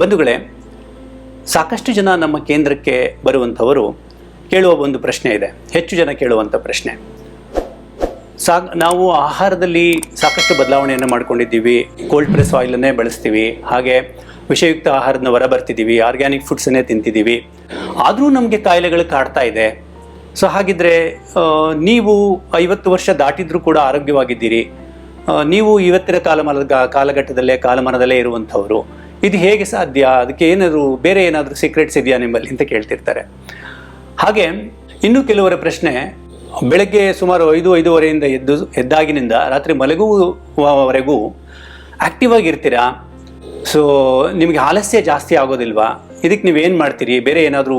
ಬಂಧುಗಳೇ, ಸಾಕಷ್ಟು ಜನ ನಮ್ಮ ಕೇಂದ್ರಕ್ಕೆ ಬರುವಂಥವರು ಕೇಳುವ ಒಂದು ಪ್ರಶ್ನೆ ಇದೆ. ಹೆಚ್ಚು ಜನ ಕೇಳುವಂಥ ಪ್ರಶ್ನೆ. ಸಾ ನಾವು ಆಹಾರದಲ್ಲಿ ಸಾಕಷ್ಟು ಬದಲಾವಣೆಯನ್ನು ಮಾಡ್ಕೊಂಡಿದ್ದೀವಿ. ಕೋಲ್ಡ್ ಪ್ರೆಸ್ ಆಯಿಲನ್ನೇ ಬಳಸ್ತೀವಿ. ಹಾಗೆ ವಿಷಯುಕ್ತ ಆಹಾರನ ಹೊರ ಬರ್ತಿದ್ದೀವಿ ಆರ್ಗ್ಯಾನಿಕ್ ಫುಡ್ಸನ್ನೇ ತಿಂತಿದ್ದೀವಿ. ಆದರೂ ನಮಗೆ ಕಾಯಿಲೆಗಳು ಕಾಡ್ತಾ ಇದೆ. ಸೊ ಹಾಗಿದ್ರೆ ನೀವು ಐವತ್ತು ವರ್ಷ ದಾಟಿದ್ರೂ ಕೂಡ ಆರೋಗ್ಯವಾಗಿದ್ದೀರಿ. ನೀವು ಇವತ್ತಿನ ಕಾಲಮಾನದ ಕಾಲಘಟ್ಟದಲ್ಲೇ, ಕಾಲಮಾನದಲ್ಲೇ ಇರುವಂಥವರು. ಇದು ಹೇಗೆ ಸಾಧ್ಯ? ಅದಕ್ಕೆ ಏನಾದರೂ ಬೇರೆ ಏನಾದರೂ ಸೀಕ್ರೆಟ್ಸ್ ಇದೆಯಾ ನಿಮ್ಮಲ್ಲಿ ಅಂತ ಕೇಳ್ತಿರ್ತಾರೆ. ಹಾಗೆ ಇನ್ನು ಕೆಲವರ ಪ್ರಶ್ನೆ, ಬೆಳಗ್ಗೆ ಸುಮಾರು ಐದು, ಐದೂವರೆಯಿಂದ ಎದ್ದು, ಎದ್ದಾಗಿನಿಂದ ರಾತ್ರಿ ಮಲಗುವವರೆಗೂ ಆಕ್ಟಿವ್ ಆಗಿರ್ತೀರಾ ಸೊ ನಿಮಗೆ ಆಲಸ್ಯ ಜಾಸ್ತಿ ಆಗೋದಿಲ್ವಾ? ಇದಕ್ಕೆ ನೀವೇನು ಮಾಡ್ತೀರಿ? ಬೇರೆ ಏನಾದರೂ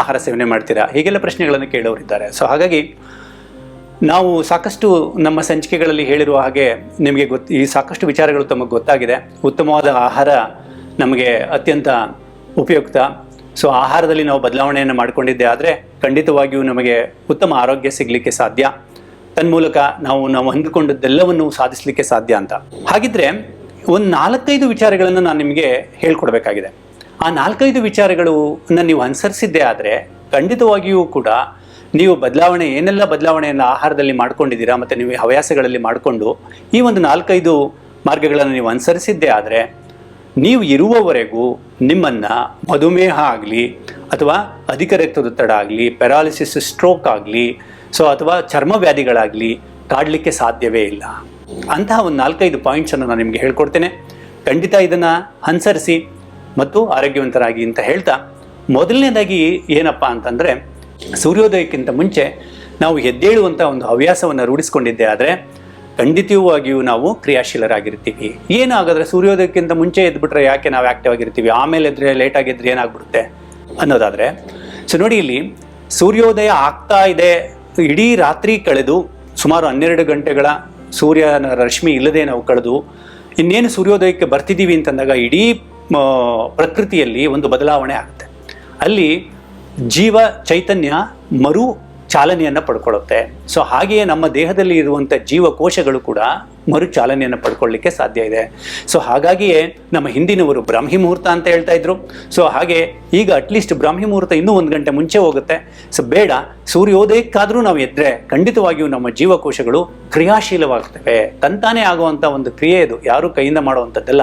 ಆಹಾರ ಸೇವನೆ ಮಾಡ್ತೀರಾ? ಹೀಗೆಲ್ಲ ಪ್ರಶ್ನೆಗಳನ್ನು ಕೇಳೋರಿದ್ದಾರೆ ಸೊ ಹಾಗಾಗಿ ನಾವು ಸಾಕಷ್ಟು ನಮ್ಮ ಸಂಚಿಕೆಗಳಲ್ಲಿ ಹೇಳಿರುವ ಹಾಗೆ ನಿಮಗೆ ಗೊತ್ತು ಈ ಸಾಕಷ್ಟು ವಿಚಾರಗಳು ತಮಗೆ ಗೊತ್ತಾಗಿದೆ. ಉತ್ತಮವಾದ ಆಹಾರ ನಮಗೆ ಅತ್ಯಂತ ಉಪಯುಕ್ತ. ಸೊ ಆಹಾರದಲ್ಲಿ ನಾವು ಬದಲಾವಣೆಯನ್ನು ಮಾಡಿಕೊಂಡಿದ್ದೆ ಆದರೆ ಖಂಡಿತವಾಗಿಯೂ ನಮಗೆ ಉತ್ತಮ ಆರೋಗ್ಯ ಸಿಗಲಿಕ್ಕೆ ಸಾಧ್ಯ. ತನ್ಮೂಲಕ ನಾವು ನಾವು ಹೊಂದಿಕೊಂಡದ್ದೆಲ್ಲವನ್ನು ಸಾಧಿಸಲಿಕ್ಕೆ ಸಾಧ್ಯ ಅಂತ. ಹಾಗಿದ್ರೆ ಒಂದು ನಾಲ್ಕೈದು ವಿಚಾರಗಳನ್ನು ನಾನು ನಿಮಗೆ ಹೇಳ್ಕೊಡ್ಬೇಕಾಗಿದೆ. ಆ ನಾಲ್ಕೈದು ವಿಚಾರಗಳನ್ನು ನೀವು ಅನುಸರಿಸಿದ್ದೇ ಆದರೆ ಖಂಡಿತವಾಗಿಯೂ ಕೂಡ ನೀವು ಬದಲಾವಣೆ, ಏನೆಲ್ಲ ಬದಲಾವಣೆಯನ್ನು ಆಹಾರದಲ್ಲಿ ಮಾಡ್ಕೊಂಡಿದ್ದೀರಾ ಮತ್ತು ನೀವು ಹವ್ಯಾಸಗಳಲ್ಲಿ ಮಾಡಿಕೊಂಡು ಈ ಒಂದು ನಾಲ್ಕೈದು ಮಾರ್ಗಗಳನ್ನು ನೀವು ಅನುಸರಿಸಿದ್ದೇ ಆದರೆ ನೀವು ಇರುವವರೆಗೂ ನಿಮ್ಮನ್ನು ಮಧುಮೇಹ ಆಗಲಿ ಅಥವಾ ಅಧಿಕ ರಕ್ತದೊತ್ತಡ ಆಗಲಿ ಪ್ಯಾರಾಲಿಸಿಸ್ ಸ್ಟ್ರೋಕ್ ಆಗಲಿ ಸೊ ಅಥವಾ ಚರ್ಮ ವ್ಯಾಧಿಗಳಾಗಲಿ ಕಾಡಲಿಕ್ಕೆ ಸಾಧ್ಯವೇ ಇಲ್ಲ. ಅಂತಹ ಒಂದು ನಾಲ್ಕೈದು ಪಾಯಿಂಟ್ಸನ್ನು ನಾನು ನಿಮಗೆ ಹೇಳ್ಕೊಡ್ತೇನೆ. ಖಂಡಿತ ಇದನ್ನು ಅನುಸರಿಸಿ ಮತ್ತು ಆರೋಗ್ಯವಂತರಾಗಿ ಅಂತ ಹೇಳ್ತಾ, ಮೊದಲನೇದಾಗಿ ಏನಪ್ಪ ಅಂತಂದರೆ ಸೂರ್ಯೋದಯಕ್ಕಿಂತ ಮುಂಚೆ ನಾವು ಎದ್ದೇಳುವಂಥ ಒಂದು ಹವ್ಯಾಸವನ್ನು ರೂಢಿಸ್ಕೊಂಡಿದ್ದೆ ಆದರೆ ಖಂಡಿತವಾಗಿಯೂ ನಾವು ಕ್ರಿಯಾಶೀಲರಾಗಿರ್ತೀವಿ. ಏನಾಗಿದ್ರೆ ಸೂರ್ಯೋದಯಕ್ಕಿಂತ ಮುಂಚೆ ಎದ್ಬಿಟ್ರೆ ಯಾಕೆ ನಾವು ಆಕ್ಟಿವ್ ಆಗಿರ್ತೀವಿ? ಆಮೇಲೆ ಎದ್ರೆ ಲೇಟ್ ಆಗಿದ್ರೆ ಏನಾಗ್ಬಿಡುತ್ತೆ ಅನ್ನೋದಾದರೆ ಸೊ ನೋಡಿ ಇಲ್ಲಿ ಸೂರ್ಯೋದಯ ಆಗ್ತಾ ಇದೆ. ಇಡೀ ರಾತ್ರಿ ಕಳೆದು ಸುಮಾರು ಹನ್ನೆರಡು ಗಂಟೆಗಳ ಸೂರ್ಯನ ರಶ್ಮಿ ಇಲ್ಲದೆ ನಾವು ಕಳೆದು ಇನ್ನೇನು ಸೂರ್ಯೋದಯಕ್ಕೆ ಬರ್ತಿದ್ದೀವಿ ಅಂತಂದಾಗ ಇಡೀ ಪ್ರಕೃತಿಯಲ್ಲಿ ಒಂದು ಬದಲಾವಣೆ ಆಗುತ್ತೆ. ಅಲ್ಲಿ ಜೀವ ಚೈತನ್ಯ ಮರು ಚಾಲನೆಯನ್ನು ಪಡ್ಕೊಳ್ಳುತ್ತೆ ಸೊ ಹಾಗೆಯೇ ನಮ್ಮ ದೇಹದಲ್ಲಿ ಇರುವಂಥ ಜೀವಕೋಶಗಳು ಕೂಡ ಮರು ಚಾಲನೆಯನ್ನು ಪಡ್ಕೊಳ್ಳಿಕ್ಕೆ ಸಾಧ್ಯ ಇದೆ. ಸೊ ಹಾಗಾಗಿಯೇ ನಮ್ಮ ಹಿಂದಿನವರು ಬ್ರಾಹ್ಮಿ ಮುಹೂರ್ತ ಅಂತ ಹೇಳ್ತಾ ಇದ್ರು. ಸೊ ಹಾಗೆ ಈಗ ಅಟ್ಲೀಸ್ಟ್ ಬ್ರಾಹ್ಮಿ ಮುಹೂರ್ತ ಇನ್ನೂ ಒಂದು ಗಂಟೆ ಮುಂಚೆ ಹೋಗುತ್ತೆ. ಸೊ ಬೇಡ, ಸೂರ್ಯೋದಯಕ್ಕಾದರೂ ನಾವು ಎದ್ರೆ ಖಂಡಿತವಾಗಿಯೂ ನಮ್ಮ ಜೀವಕೋಶಗಳು ಕ್ರಿಯಾಶೀಲವಾಗ್ತವೆ. ತಂತಾನೇ ಆಗುವಂಥ ಒಂದು ಕ್ರಿಯೆ ಇದು, ಯಾರೂ ಕೈಯಿಂದ ಮಾಡುವಂಥದ್ದಲ್ಲ.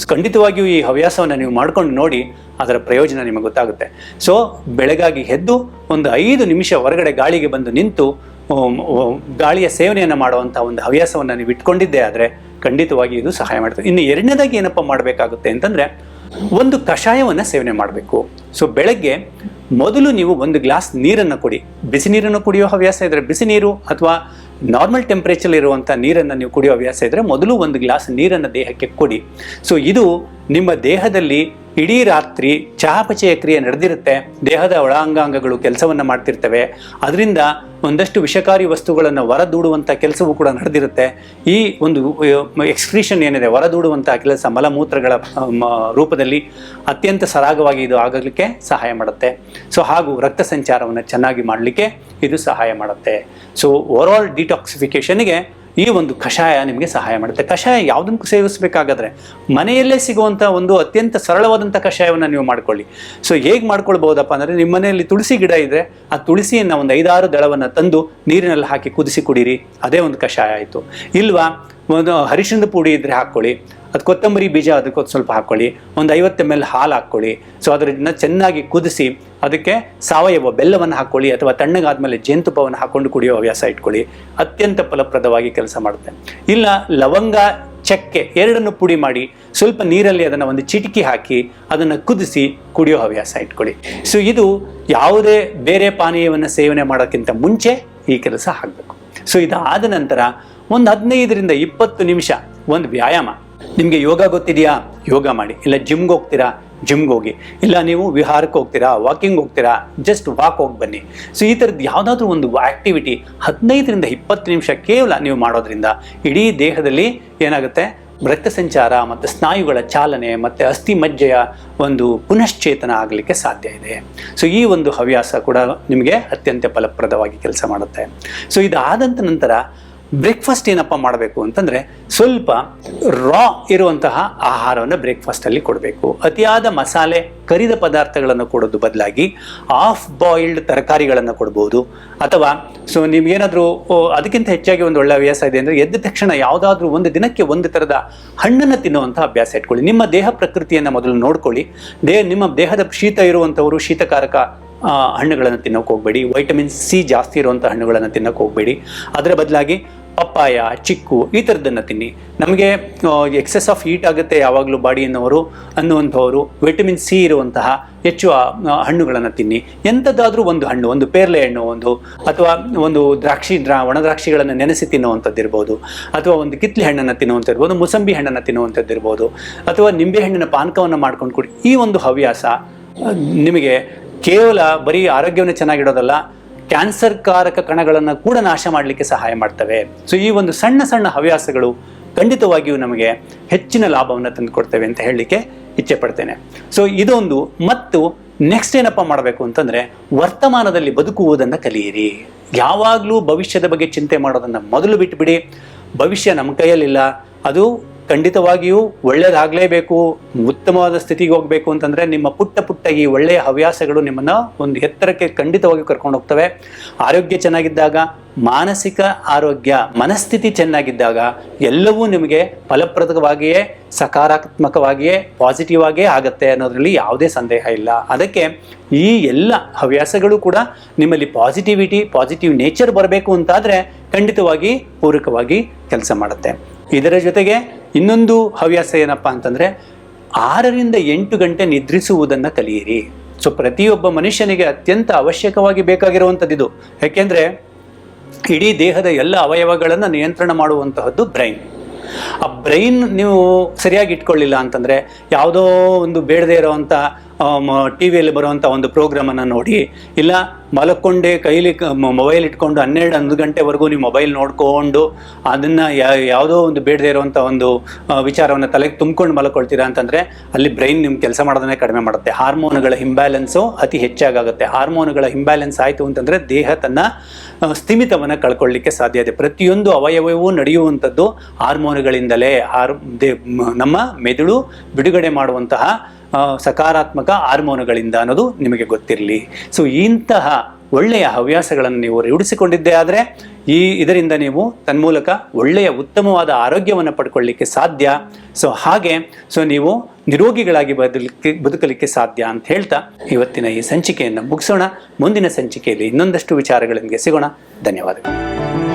ಸೊ ಖಂಡಿತವಾಗಿಯೂ ಈ ಹವ್ಯಾಸವನ್ನು ನೀವು ಮಾಡ್ಕೊಂಡು ನೋಡಿ, ಅದರ ಪ್ರಯೋಜನ ನಿಮಗೆ ಗೊತ್ತಾಗುತ್ತೆ. ಸೊ ಬೆಳಗಾಗಿ ಎದ್ದು ಒಂದು ಐದು ನಿಮಿಷ ಹೊರಗಡೆ ಗಾಳಿಗೆ ಬಂದು ನಿಂತು ಗಾಳಿಯ ಸೇವನೆಯನ್ನು ಮಾಡುವಂಥ ಒಂದು ಹವ್ಯಾಸವನ್ನು ನೀವು ಇಟ್ಕೊಂಡಿದ್ದೇ ಆದರೆ ಖಂಡಿತವಾಗಿ ಇದು ಸಹಾಯ ಮಾಡ್ತದೆ ಇನ್ನು ಎರಡನೇದಾಗಿ ಏನಪ್ಪ ಮಾಡಬೇಕಾಗುತ್ತೆ ಅಂತಂದರೆ ಒಂದು ಕಷಾಯವನ್ನು ಸೇವನೆ ಮಾಡಬೇಕು. ಸೊ ಬೆಳಗ್ಗೆ ಮೊದಲು ನೀವು ಒಂದು ಗ್ಲಾಸ್ ನೀರನ್ನು ಕೊಡಿ. ಬಿಸಿ ನೀರನ್ನು ಕುಡಿಯೋ ಹವ್ಯಾಸ ಇದ್ದರೆ ಬಿಸಿ ನೀರು ಅಥವಾ ನಾರ್ಮಲ್ ಟೆಂಪ್ರೇಚರ್ ಇರುವಂಥ ನೀರನ್ನು ನೀವು ಕುಡಿಯೋ ಹವ್ಯಾಸ ಇದ್ದರೆ ಮೊದಲು ಒಂದು ಗ್ಲಾಸ್ ನೀರನ್ನು ದೇಹಕ್ಕೆ ಕೊಡಿ. ಸೊ ಇದು ನಿಮ್ಮ ದೇಹದಲ್ಲಿ ಇಡೀ ರಾತ್ರಿ ಚಹಾಪಚಯ ಕ್ರಿಯೆ ನಡೆದಿರುತ್ತೆ, ದೇಹದ ಒಳಾಂಗಾಂಗಗಳು ಕೆಲಸವನ್ನು ಮಾಡ್ತಿರ್ತವೆ. ಅದರಿಂದ ಒಂದಷ್ಟು ವಿಷಕಾರಿ ವಸ್ತುಗಳನ್ನು ಹೊರದೂಡುವಂಥ ಕೆಲಸವೂ ಕೂಡ ನಡೆದಿರುತ್ತೆ. ಈ ಒಂದು ಎಕ್ಸ್ಕ್ರೀಷನ್ ಏನಿದೆ ಹೊರದೂಡುವಂಥ ಕೆಲಸ ಮಲಮೂತ್ರಗಳ ರೂಪದಲ್ಲಿ ಅತ್ಯಂತ ಸರಾಗವಾಗಿ ಇದು ಆಗಲಿಕ್ಕೆ ಸಹಾಯ ಮಾಡುತ್ತೆ. ಸೊ, ಹಾಗೂ ರಕ್ತ ಸಂಚಾರವನ್ನು ಚೆನ್ನಾಗಿ ಮಾಡಲಿಕ್ಕೆ ಇದು ಸಹಾಯ ಮಾಡುತ್ತೆ. ಸೊ ಓವರಾಲ್ ಡಿಟಾಕ್ಸಿಫಿಕೇಷನ್ಗೆ ಈ ಒಂದು ಕಷಾಯ ನಿಮಗೆ ಸಹಾಯ ಮಾಡುತ್ತೆ. ಕಷಾಯ ಯಾವುದನ್ನು ಸೇವಿಸಬೇಕಾಗಾದ್ರೆ ಮನೆಯಲ್ಲೇ ಸಿಗುವಂಥ ಒಂದು ಅತ್ಯಂತ ಸರಳವಾದಂಥ ಕಷಾಯವನ್ನು ನೀವು ಮಾಡ್ಕೊಳ್ಳಿ. ಸೊ ಹೇಗೆ ಮಾಡ್ಕೊಳ್ಬೋದಪ್ಪ ಅಂದರೆ ನಿಮ್ಮ ಮನೆಯಲ್ಲಿ ತುಳಸಿ ಗಿಡ ಇದ್ದರೆ ಆ ತುಳಸಿಯನ್ನು ಒಂದು ಐದಾರು ದಳವನ್ನು ತಂದು ನೀರಿನಲ್ಲಿ ಹಾಕಿ ಕುದಿಸಿ ಕುಡೀರಿ. ಅದೇ ಒಂದು ಕಷಾಯ ಆಯಿತು. ಇಲ್ವಾ? ಒಂದು ಅರಿಶಿಣದ ಪುಡಿ ಇದ್ದರೆ ಹಾಕ್ಕೊಳ್ಳಿ. ಅದು ಕೊತ್ತಂಬರಿ ಬೀಜ ಅದಕ್ಕೆ ಸ್ವಲ್ಪ ಹಾಕ್ಕೊಳ್ಳಿ. ಒಂದು ಐವತ್ತು ಎಂ ಎಲ್ ಹಾಲು ಹಾಕ್ಕೊಳ್ಳಿ. ಸೊ ಅದನ್ನ ಚೆನ್ನಾಗಿ ಕುದಿಸಿ ಅದಕ್ಕೆ ಸಾವಯವ ಬೆಲ್ಲವನ್ನು ಹಾಕ್ಕೊಳ್ಳಿ ಅಥವಾ ತಣ್ಣಗಾದ್ಮೇಲೆ ಜೇನುತುಪ್ಪವನ್ನು ಹಾಕ್ಕೊಂಡು ಕುಡಿಯೋ ಹವ್ಯಾಸ ಇಟ್ಕೊಳ್ಳಿ. ಅತ್ಯಂತ ಫಲಪ್ರದವಾಗಿ ಕೆಲಸ ಮಾಡುತ್ತೆ. ಇಲ್ಲ, ಲವಂಗ, ಚಕ್ಕೆ ಎರಡನ್ನು ಪುಡಿ ಮಾಡಿ ಸ್ವಲ್ಪ ನೀರಲ್ಲಿ ಅದನ್ನು ಒಂದು ಚಿಟಿಕಿ ಹಾಕಿ ಅದನ್ನು ಕುದಿಸಿ ಕುಡಿಯೋ ಹವ್ಯಾಸ ಇಟ್ಕೊಳ್ಳಿ. ಸೊ ಇದು ಯಾವುದೇ ಬೇರೆ ಪಾನೀಯವನ್ನು ಸೇವನೆ ಮಾಡೋಕ್ಕಿಂತ ಮುಂಚೆ ಈ ಕೆಲಸ ಆಗಬೇಕು. ಸೊ ಇದಾದ ನಂತರ ಒಂದು ಹದಿನೈದರಿಂದ ಇಪ್ಪತ್ತು ನಿಮಿಷ ಒಂದು ವ್ಯಾಯಾಮ. ನಿಮಗೆ ಯೋಗ ಗೊತ್ತಿದೆಯಾ? ಯೋಗ ಮಾಡಿ. ಇಲ್ಲ ಜಿಮ್ಗೆ ಹೋಗ್ತೀರಾ? ಜಿಮ್ಗೆ ಹೋಗಿ. ಇಲ್ಲ ನೀವು ವಿಹಾರಕ್ಕೆ ಹೋಗ್ತೀರಾ? ವಾಕಿಂಗ್ ಹೋಗ್ತೀರಾ? ಜಸ್ಟ್ ವಾಕ್ ಹೋಗಿ ಬನ್ನಿ. ಸೊ ಈ ಥರದ್ದು ಯಾವುದಾದ್ರೂ ಒಂದು ಆ್ಯಕ್ಟಿವಿಟಿ ಹದಿನೈದರಿಂದ ಇಪ್ಪತ್ತು ನಿಮಿಷ ಕೇವಲ ನೀವು ಮಾಡೋದ್ರಿಂದ ಇಡೀ ದೇಹದಲ್ಲಿ ಏನಾಗುತ್ತೆ? ರಕ್ತ ಸಂಚಾರ ಮತ್ತು ಸ್ನಾಯುಗಳ ಚಾಲನೆ ಮತ್ತು ಅಸ್ಥಿ ಮಜ್ಜೆಯ ಒಂದು ಪುನಶ್ಚೇತನ ಆಗಲಿಕ್ಕೆ ಸಾಧ್ಯ ಇದೆ. ಸೊ ಈ ಒಂದು ಹವ್ಯಾಸ ಕೂಡ ನಿಮಗೆ ಅತ್ಯಂತ ಫಲಪ್ರದವಾಗಿ ಕೆಲಸ ಮಾಡುತ್ತೆ. ಸೊ ಇದಾದಂಥ ನಂತರ ಬ್ರೇಕ್ಫಾಸ್ಟ್ ಏನಪ್ಪ ಮಾಡಬೇಕು ಅಂತಂದ್ರೆ ಸ್ವಲ್ಪ ರಾ ಇರುವಂತಹ ಆಹಾರವನ್ನು ಬ್ರೇಕ್ಫಾಸ್ಟಲ್ಲಿ ಕೊಡಬೇಕು. ಅತಿಯಾದ ಮಸಾಲೆ, ಕರಿದ ಪದಾರ್ಥಗಳನ್ನು ಕೊಡೋದು ಬದಲಾಗಿ ಆಫ್ ಬಾಯಿಲ್ಡ್ ತರಕಾರಿಗಳನ್ನು ಕೊಡ್ಬೋದು. ಅಥವಾ ಸೊ ನಿಮ್ಗೇನಾದ್ರೂ ಅದಕ್ಕಿಂತ ಹೆಚ್ಚಾಗಿ ಒಂದು ಒಳ್ಳೆ ಹವ್ಯಾಸ ಇದೆ ಅಂದ್ರೆ ಎದ್ದ ತಕ್ಷಣ ಯಾವುದಾದ್ರೂ ಒಂದು ದಿನಕ್ಕೆ ಒಂದು ತರದ ಹಣ್ಣನ್ನು ತಿನ್ನುವಂಥ ಅಭ್ಯಾಸ ಇಟ್ಕೊಳ್ಳಿ. ನಿಮ್ಮ ದೇಹ ಪ್ರಕೃತಿಯನ್ನು ಮೊದಲು ನೋಡ್ಕೊಳ್ಳಿ. ದೇಹ ನಿಮ್ಮ ದೇಹದ ಶೀತ ಇರುವಂಥವರು, ಶೀತಕಾರಕ ಹಣ್ಣುಗಳನ್ನು ತಿನ್ನೋಕೆ ಹೋಗಬೇಡಿ. ವೈಟಮಿನ್ ಸಿ ಜಾಸ್ತಿ ಇರುವಂಥ ಹಣ್ಣುಗಳನ್ನು ತಿನ್ನೋಕೆ ಹೋಗಬೇಡಿ. ಅದರ ಬದಲಾಗಿ ಪಪ್ಪಾಯ, ಚಿಕ್ಕು ಈ ಥರದ್ದನ್ನು ತಿನ್ನಿ. ನಮಗೆ ಎಕ್ಸೆಸ್ ಆಫ್ ಹೀಟ್ ಆಗುತ್ತೆ ಯಾವಾಗಲೂ ಬಾಡಿ ಅನ್ನೋರು ಅನ್ನುವಂಥವರು. ವಿಟಮಿನ್ ಸಿ ಇರುವಂತಹ ಹೆಚ್ಚು ಹಣ್ಣುಗಳನ್ನು ತಿನ್ನಿ. ಎಂಥದ್ದಾದರೂ ಒಂದು ಹಣ್ಣು, ಒಂದು ಪೇರ್ಲೆ ಹಣ್ಣು ಒಂದು, ಅಥವಾ ಒಂದು ದ್ರಾಕ್ಷಿ, ದ್ರಾ, ಒಣದ್ರಾಕ್ಷಿಗಳನ್ನು ನೆನೆಸಿ ತಿನ್ನುವಂಥದ್ದು ಇರ್ಬೋದು. ಅಥವಾ ಒಂದು ಕಿತ್ಲೆ ಹಣ್ಣನ್ನು ತಿನ್ನುವಂಥದ್ದು ಮುಸಂಬಿ ಹಣ್ಣನ್ನು ತಿನ್ನುವಂಥದ್ದು ಇರ್ಬೋದು, ಅಥವಾ ನಿಂಬೆ ಹಣ್ಣಿನ ಪಾನಕವನ್ನು ಮಾಡ್ಕೊಂಡು ಕೊಡಿ. ಈ ಒಂದು ಹವ್ಯಾಸ ನಿಮಗೆ ಕೇವಲ ಬರೀ ಆರೋಗ್ಯವನ್ನು ಚೆನ್ನಾಗಿಡೋದಲ್ಲ ಕ್ಯಾನ್ಸರ್ ಕಾರಕ ಕಣಗಳನ್ನು ಕೂಡ ನಾಶ ಮಾಡಲಿಕ್ಕೆ ಸಹಾಯ ಮಾಡ್ತವೆ. ಸೊ ಈ ಒಂದು ಸಣ್ಣ ಸಣ್ಣ ಹವ್ಯಾಸಗಳು ಖಂಡಿತವಾಗಿಯೂ ನಮಗೆ ಹೆಚ್ಚಿನ ಲಾಭವನ್ನು ತಂದುಕೊಡ್ತೇವೆ ಅಂತ ಹೇಳಲಿಕ್ಕೆ ಇಚ್ಛೆ ಪಡ್ತೇನೆ. ಸೊ ಇದೊಂದು. ಮತ್ತು ನೆಕ್ಸ್ಟ್ ಏನಪ್ಪ ಮಾಡಬೇಕು ಅಂತಂದರೆ, ವರ್ತಮಾನದಲ್ಲಿ ಬದುಕುವುದನ್ನು ಕಲಿಯಿರಿ. ಯಾವಾಗಲೂ ಭವಿಷ್ಯದ ಬಗ್ಗೆ ಚಿಂತೆ ಮಾಡೋದನ್ನು ಮೊದಲು ಬಿಟ್ಟುಬಿಡಿ ಭವಿಷ್ಯ ನಮ್ಮ ಕೈಯಲ್ಲಿಲ್ಲ. ಅದು ಖಂಡಿತವಾಗಿಯೂ ಒಳ್ಳೇದಾಗಲೇಬೇಕು, ಉತ್ತಮವಾದ ಸ್ಥಿತಿಗೆ ಹೋಗಬೇಕು ಅಂತಂದರೆ ನಿಮ್ಮ ಪುಟ್ಟ ಪುಟ್ಟ ಈ ಒಳ್ಳೆಯ ಹವ್ಯಾಸಗಳು ನಿಮ್ಮನ್ನು ಒಂದು ಎತ್ತರಕ್ಕೆ ಖಂಡಿತವಾಗಿ ಕರ್ಕೊಂಡು ಹೋಗ್ತವೆ. ಆರೋಗ್ಯ ಚೆನ್ನಾಗಿದ್ದಾಗ, ಮಾನಸಿಕ ಆರೋಗ್ಯ, ಮನಸ್ಥಿತಿ ಚೆನ್ನಾಗಿದ್ದಾಗ ಎಲ್ಲವೂ ನಿಮಗೆ ಫಲಪ್ರದವಾಗಿಯೇ, ಸಕಾರಾತ್ಮಕವಾಗಿಯೇ ಪಾಸಿಟಿವ್ ಆಗೇ ಆಗುತ್ತೆ ಅನ್ನೋದರಲ್ಲಿ ಯಾವುದೇ ಸಂದೇಹ ಇಲ್ಲ. ಅದಕ್ಕೆ ಈ ಎಲ್ಲ ಹವ್ಯಾಸಗಳು ಕೂಡ ನಿಮ್ಮಲ್ಲಿ ಪಾಸಿಟಿವಿಟಿ ಪಾಸಿಟಿವ್ ನೇಚರ್ ಬರಬೇಕು ಅಂತಾದ್ರೆ ಖಂಡಿತವಾಗಿ ಪೂರಕವಾಗಿ ಕೆಲಸ ಮಾಡುತ್ತೆ. ಇದರ ಜೊತೆಗೆ ಇನ್ನೊಂದು ಹವ್ಯಾಸ ಏನಪ್ಪ ಅಂತಂದರೆ ಆರರಿಂದ ಎಂಟು ಗಂಟೆ ನಿದ್ರಿಸುವುದನ್ನು ಕಲಿಯಿರಿ. ಸೊ ಪ್ರತಿಯೊಬ್ಬ ಮನುಷ್ಯನಿಗೆ ಅತ್ಯಂತ ಅವಶ್ಯಕವಾಗಿ ಬೇಕಾಗಿರುವಂಥದ್ದು ಇದು. ಯಾಕೆಂದರೆ ಇಡೀ ದೇಹದ ಎಲ್ಲ ಅವಯವಗಳನ್ನು ನಿಯಂತ್ರಣ ಮಾಡುವಂತಹದ್ದು ಬ್ರೈನ್ ಆ ಬ್ರೈನ್ ನೀವು ಸರಿಯಾಗಿ ಇಟ್ಕೊಳ್ಳಿಲ್ಲ ಅಂತಂದರೆ ಯಾವುದೋ ಒಂದು ಬೇಡದೇ ಇರೋವಂಥ ಟಿ ವಿಯಲ್ಲಿ ಬರುವಂಥ ಒಂದು ಪ್ರೋಗ್ರಾಮನ್ನು ನೋಡಿ. ಇಲ್ಲ, ಮಲಕ್ಕೊಂಡೆ ಕೈಲಿ ಮೊಬೈಲ್ ಇಟ್ಕೊಂಡು ಹನ್ನೆರಡು, ಹನ್ನೊಂದು ಗಂಟೆವರೆಗೂ ನೀವು ಮೊಬೈಲ್ ನೋಡ್ಕೊಂಡು ಅದನ್ನು ಯಾವುದೋ ಒಂದು ಬೇಡದೇ ಇರುವಂಥ ಒಂದು ವಿಚಾರವನ್ನು ತಲೆಗೆ ತುಂಬ್ಕೊಂಡು ಮಲ್ಕೊಳ್ತೀರಾ ಅಂತಂದರೆ ಅಲ್ಲಿ ಬ್ರೈನ್ ನಿಮ್ಮ ಕೆಲಸ ಮಾಡೋದನ್ನೇ ಕಡಿಮೆ ಮಾಡುತ್ತೆ. ಹಾರ್ಮೋನುಗಳ ಹಿಂಬ್ಯಾಲೆನ್ಸು ಅತಿ ಹೆಚ್ಚಾಗುತ್ತೆ ಹಾರ್ಮೋನುಗಳ ಹಿಂಬ್ಯಾಲೆನ್ಸ್ ಆಯಿತು ಅಂತಂದರೆ ದೇಹ ತನ್ನ ಸ್ಥಿಮಿತವನ್ನು ಕಳ್ಕೊಳ್ಳಿಕ್ಕೆ ಸಾಧ್ಯ ಇದೆ. ಪ್ರತಿಯೊಂದು ಅವಯವವೂ ನಡೆಯುವಂಥದ್ದು ಹಾರ್ಮೋನುಗಳಿಂದಲೇ. ಹಾರ್, ದೇ ನಮ್ಮ ಮೆದುಳು ಬಿಡುಗಡೆ ಮಾಡುವಂತಹ ಸಕಾರಾತ್ಮಕ ಹಾರ್ಮೋನುಗಳಿಂದ ಅನ್ನೋದು ನಿಮಗೆ ಗೊತ್ತಿರಲಿ. ಸೊ ಇಂತಹ ಒಳ್ಳೆಯ ಹವ್ಯಾಸಗಳನ್ನು ನೀವು ರೂಢಿಸಿಕೊಂಡಿದ್ದೇ ಆದರೆ, ಈ ಇದರಿಂದ ನೀವು ತನ್ಮೂಲಕ ಒಳ್ಳೆಯ ಉತ್ತಮವಾದ ಆರೋಗ್ಯವನ್ನು ಪಡ್ಕೊಳ್ಳಿಕ್ಕೆ ಸಾಧ್ಯ. ಸೊ ಹಾಗೆ ಸೊ ನೀವು ನಿರೋಗಿಗಳಾಗಿ ಬದಲಿಕ್ಕೆ ಬದುಕಲಿಕ್ಕೆ ಸಾಧ್ಯ ಅಂತ ಹೇಳ್ತಾ ಇವತ್ತಿನ ಈ ಸಂಚಿಕೆಯನ್ನು ಮುಗಿಸೋಣ. ಮುಂದಿನ ಸಂಚಿಕೆಯಲ್ಲಿ ಇನ್ನೊಂದಷ್ಟು ವಿಚಾರಗಳೊಂದಿಗೆ ಸಿಗೋಣ. ಧನ್ಯವಾದಗಳು.